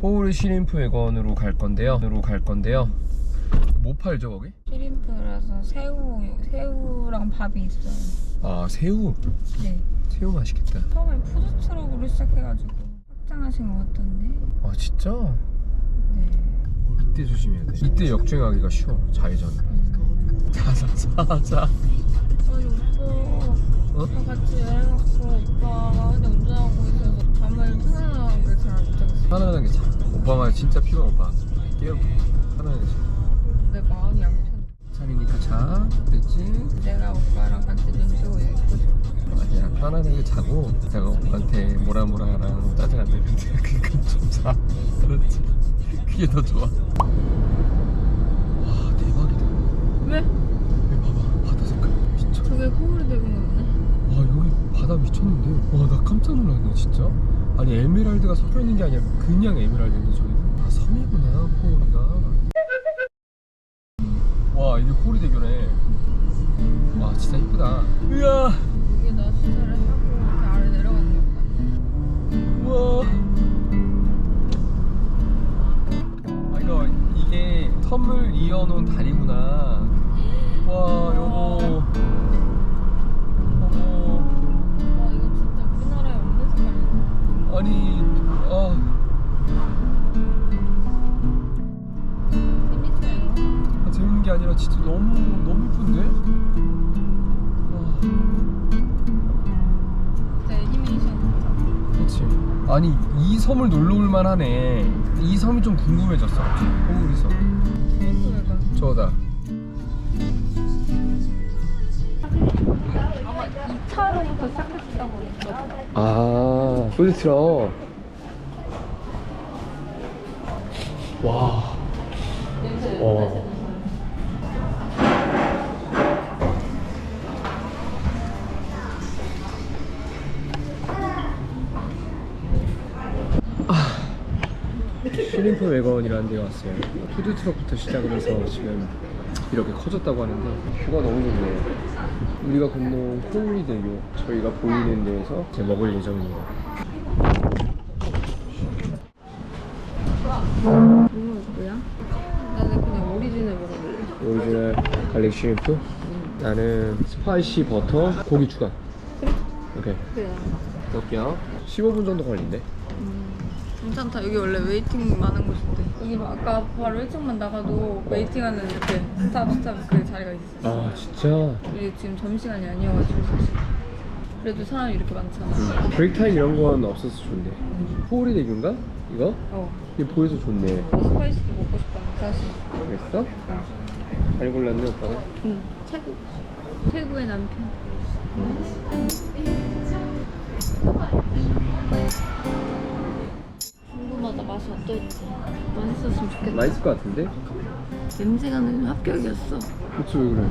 코오리 시림프 외건으로 갈 건데요. 으로 갈 건데요. 뭐 팔죠 거기? 시림프라서 새우 새우랑 밥이 있어요. 아 새우. 네. 새우 맛있겠다. 처음에 푸드 트럭으로 시작해가지고 확장하신 것 같던데. 아 진짜? 네. 이때 조심해야 돼. 이때 역주행하기가 쉬워. 좌회전. 자자자자. 오빠 어? 다 같이 여행 갔고 오빠가 혼자 운전하고 있어서 잠을 편안하게 잤어. 편안하게 자. 오빠 말 진짜 피곤 오빠. 편안하게 자. 내 마음이 안 편해. 잠이니까 자. 됐지? 내가 오빠랑 같이 눈 뜨고 있고 싶어. 아니야 편안하게 자고 내가 오빠한테 뭐라 뭐라랑 짜증 안 내는데 그니까 좀 자. 그렇지. 그게 더 좋아. 와 대박이다. 왜? 여기 봐봐 바다 색깔 미쳐. 저게? 와 여기 바다 미쳤는데. 와 나 깜짝 놀랐네 진짜. 아니 에메랄드가 섞여 있는 게 아니라 그냥 에메랄드인데 저기는. 아 섬이구나 코오리가. 와 이게 코오리 대교네. 와 진짜 이쁘다. 이야. 이게 나 주차를 하고 이렇게 아래 내려가는 건가? 우와. 아 이거 이게 섬을 이어놓은 다리구나. 진짜 너무 너무 이쁜데? 애니메이션. 그렇지. 아니 이 섬을 놀러 올 만하네. 이 섬이 좀 궁금해졌어. 호우리 섬. 약간. 저다. 아마 2차로부터 시작했다고. 아, 푸드트럭. 와. 냄새. 어. 슈림프 외건이라는 데 왔어요. 푸드트럭부터 시작을 해서 지금 이렇게 커졌다고 하는데 뷰가 너무 좋네요. 우리가 건너온 코울리대교 저희가 보이는 데에서 이제 먹을 예정입니다. 뭐였고야 나는 그냥 오리지널 먹어볼래. 오리지널 갈릭 슈림프 나는 스파이시 버터 고기 추가 오케이 그래. 넣을게요 15분 정도 걸린대 괜찮다. 여기 원래 웨이팅 많은 곳인데. 여기 봐, 아까 바로 1층만 나가도 웨이팅하는 이렇게 스탑 스탑 그 자리가 있었어. 아 진짜 우리 지금 점심시간이 아니어가지고 사실. 그래도 사람이 이렇게 많잖아. 브레이크 타임 이런 건 없어서 좋네 포우리 대교인가? 이거? 어. 이게 보여서 좋네 스파이시도 먹고 싶다. 사실. 그랬어? 잘 골랐네 오빠가 응. 최고. 최고의 남편. 맛이 어떨지. 맛있었으면 좋겠다. 맛있을 것 같은데? 냄새가 나는 합격이었어. 그치 왜 그래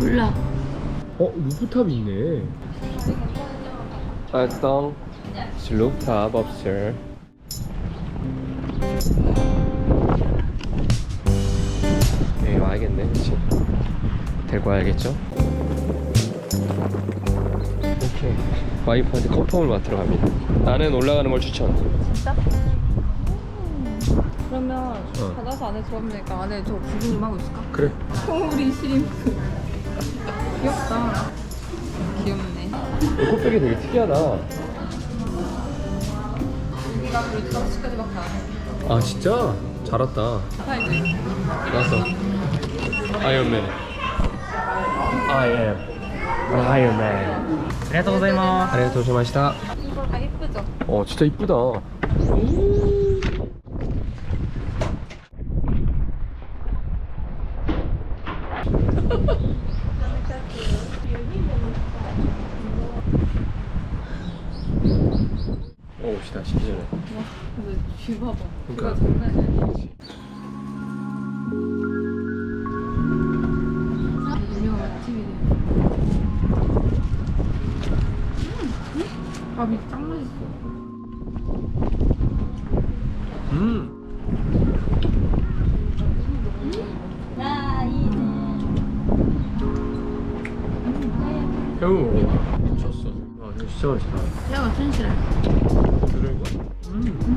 몰라. 어? 루프탑이 있네 알성 루프탑 업스터 여기 와야겠네 그치 데리고 와야겠죠 오케이 와이프한테 커플을 맡으러 갑니다 나는 올라가는 걸 추천 진짜? 그러면 어. 받아서 안에 들어가면 되니까 안에 저 구경 좀 하고 있을까? 그래 콩우리 시림프 귀엽다 귀엽네 이 꽃배기 되게 특이하다 여기가 그래도 5시까지밖에 안해 아 진짜? 잘 왔다 사이즈 나왔어 아이언맨 I am Iron Man ありがとうございます。 아리가토 고자이마시다 이거 다 예쁘죠? 어 진짜 이쁘다 어 뷰 봐봐 그러니까. 음! 밥이 짱 맛있어 음 형우 미쳤어 아 진짜 맛있다 새우가 튼실해 그런 거? 음.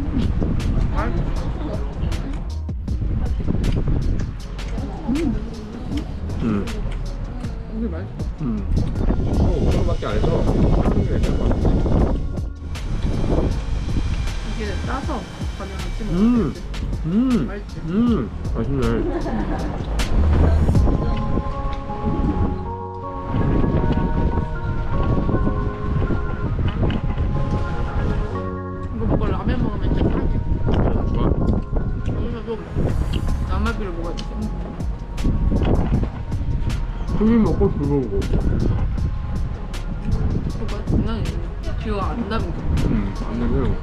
음. 고기 맛있어. 음. 어, 5kg밖에 안 해서 하는 게 괜찮을 것 같아. 이게 따서 가면 아침에 음. 음. 맛있지? 음. 맛있네. 손님 먹고 즐거우고. 그거 장난이 아니야. 기억 안 나면 돼. 음. 안 되면.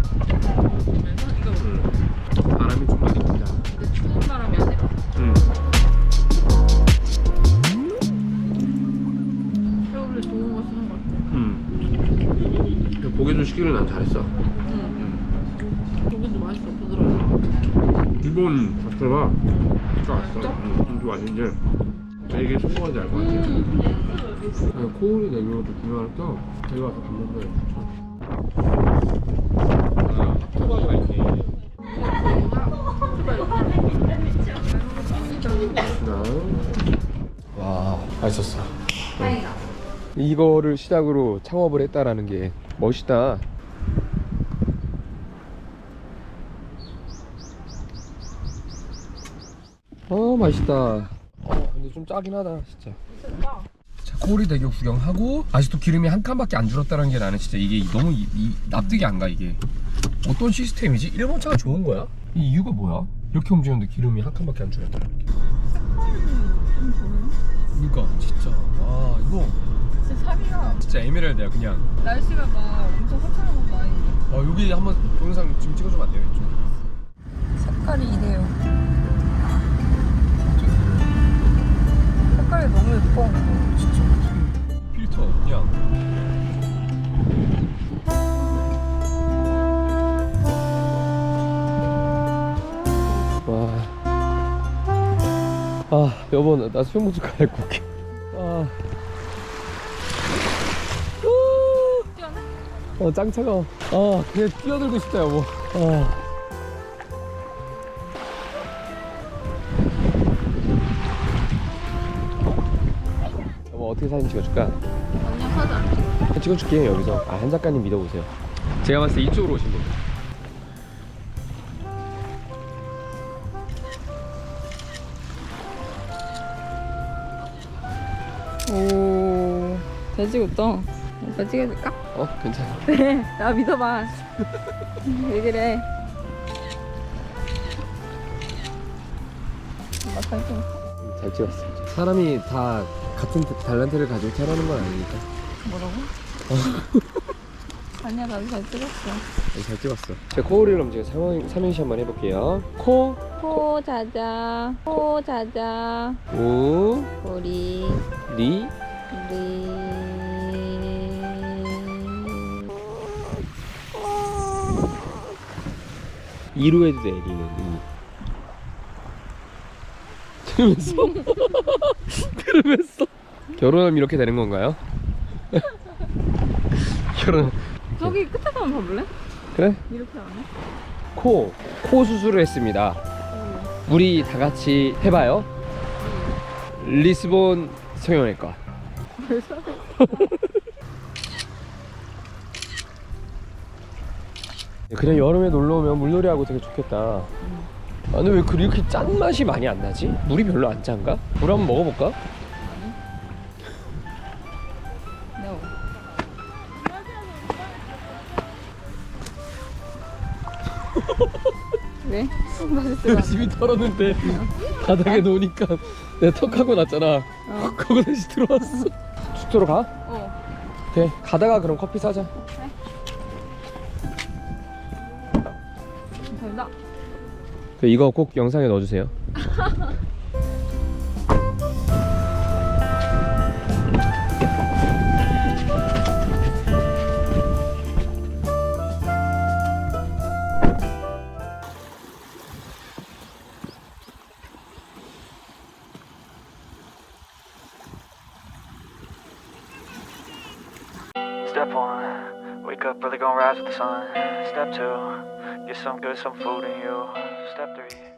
그래서 이거 음. 바람이 좀 많이 분다. 근데 추운 바람이 아니라 음. 겨울에 거 쓰는 거 같아. 난 잘했어. 응. 음. 고기도 맛있어. 부드러워. 자체가 진짜 맛있어. 진짜? 이게 성공한지 알 것 같아. 음. 코오리 내교도 구매하니까 되게 와서 갔는데 아, 핫도그가 있네. 와 맛있었어. 이거를 시작으로 창업을 했다라는 게 멋있다. 어 맛있다. 어 근데 좀 짜긴 하다 진짜. 자 코오리 대교 구경하고 아직도 기름이 한 칸밖에 안 줄었다는 게 나는 진짜 이게 너무 이, 이- 납득이 안 가 이게. 어떤 시스템이지? 일본 차가 좋은 거야? 이 이유가 뭐야? 이렇게 움직였는데 기름이 한 칸밖에 안 줄었다는 게. 그러니까 진짜 와 이거 진짜 사기야. 진짜 에메랄드야 그냥. 날씨가 막 엄청 화창한 것도 아닌데. 어 여기 한번 동영상 지금 찍어주면 안 돼요 이쪽? 색깔이 이래요. 여보 나- 나 수영 모자 갈아입고 올게 아. 뛰어나? 어짱 차가워 아 그냥 뛰어들고 싶다 여보 아. 여보 어떻게 사진 찍어줄까? 언니 사진 찍어. 찍어줄게 여기서 아 한 작가님 믿어보세요 제가 봤을 때 이쪽으로 오신 분 오, 잘 찍었다. 오빠 찍어줄까? 어? 괜찮아 네, 나 믿어봐. 왜 그래? 막상 좀잘 찍었어 사람이 다 같은 달란트를 가지고 태어나는 건 아니니까 뭐라고? 아니야, 나도 잘 찍었어. 네, 잘 찍었어. 자 코오리를 움직여 삼행, 삼행시 한번 해볼게요. 코, 코 자자, 코 자자, 우, 우리 리, 우리. 이로 해도 돼 리는. 이. 들으면서? 들으면서? 결혼하면 이렇게 되는 건가요? 결혼 저기 끝에 가면 봐볼래? 그래? 이렇게 안 해? 코, 코 수술을 했습니다. 우리 다 같이 해봐요. 리스본 성형외과. 그냥 여름에 놀러 오면 물놀이 하고 되게 좋겠다. 아, 근데 왜 그렇게 짠 맛이 많이 안 나지? 물이 별로 안 짠가? 물 한번 먹어볼까? 맛있어. 열심히 털었는데 바닥에 놓으니까 내가 턱 하고 났잖아. 어. 그거 다시 들어왔어. 숙소로 가? 어. 오케이. 가다가 그럼 커피 사자. 감사합니다. 그 이거 꼭 영상에 넣어주세요. rise with the sun. Step two, Get some good, some food in you. Step three.